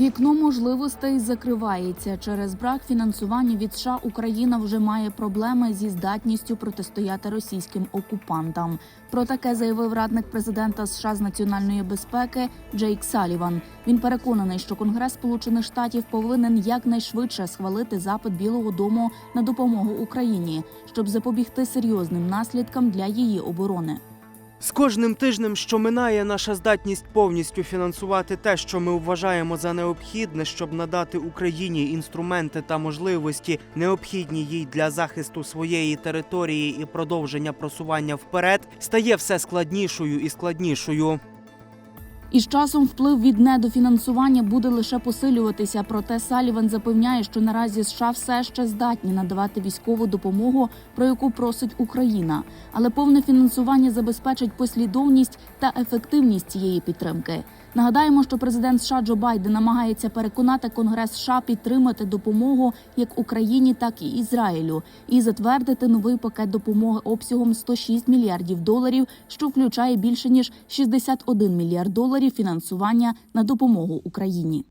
Вікно можливостей закривається через брак фінансування від США. Україна вже має проблеми зі здатністю протистояти російським окупантам. Про таке заявив радник президента США з національної безпеки Джейк Саліван. Він переконаний, що Конгрес Сполучених Штатів повинен якнайшвидше схвалити запит Білого Дому на допомогу Україні, щоб запобігти серйозним наслідкам для її оборони. З кожним тижнем, що минає, наша здатність повністю фінансувати те, що ми вважаємо за необхідне, щоб надати Україні інструменти та можливості, необхідні їй для захисту своєї території і продовження просування вперед, стає все складнішою і складнішою. І з часом вплив від недофінансування буде лише посилюватися. Проте Саліван запевняє, що наразі США все ще здатні надавати військову допомогу, про яку просить Україна. Але повне фінансування забезпечить послідовність та ефективність цієї підтримки. Нагадаємо, що президент США Джо Байден намагається переконати Конгрес США підтримати допомогу як Україні, так і Ізраїлю, і затвердити новий пакет допомоги обсягом 106 мільярдів доларів, що включає більше ніж 61 мільярд доларів фінансування на допомогу Україні.